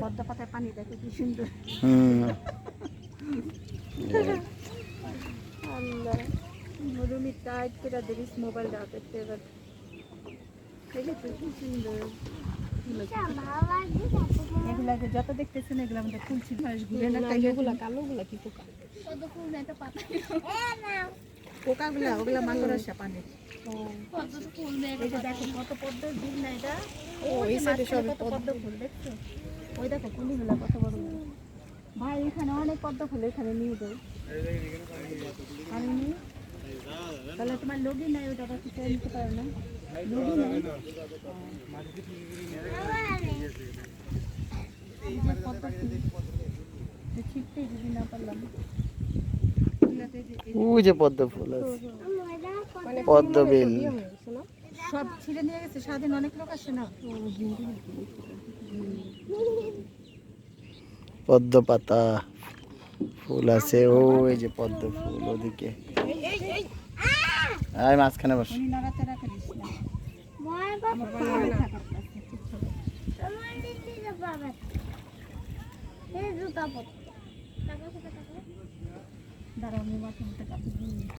পদ্মা পাতায় পানি দেখো কি সুন্দর। আল্লাহ। মরুমি টাইট করে দেখিস মোবাইলটা হাতে এবার কি সুন্দর। এগুলাকে যত দেখতেছেন এগুলো আমাদের মানুষ ঘুরে না তাই এগুলা কালোগুলা কি পোকা? পোকাগুলা ওগুলা মাকড়সা পানি। এই যে দেখো কত পদ্ম দিন না এটা? ওই সাইডে সব কত পদ্ম ফুল দেখছ? ওই দেখো কুলিগুলা কত বড়। ভাই এখানে অনেক পদ্ম ফুল এখানে নিয়ে যাও আমি নিই তাহলে তোমার লগি নাই ওটা বাকি নিতে পারো না? লগি নাই? ওই যে পদ্ম ফুল আছে। পদ্ম বেল। সব ছিঁড়ে নিয়ে গেছে সারাদিন অনেক লোক আসে না। পদ্ম পাতা ফুল আছে ওই যে পদ্ম ফুল ওদিকে। আয় মাঝখানে বস। দাঁড়াও আমি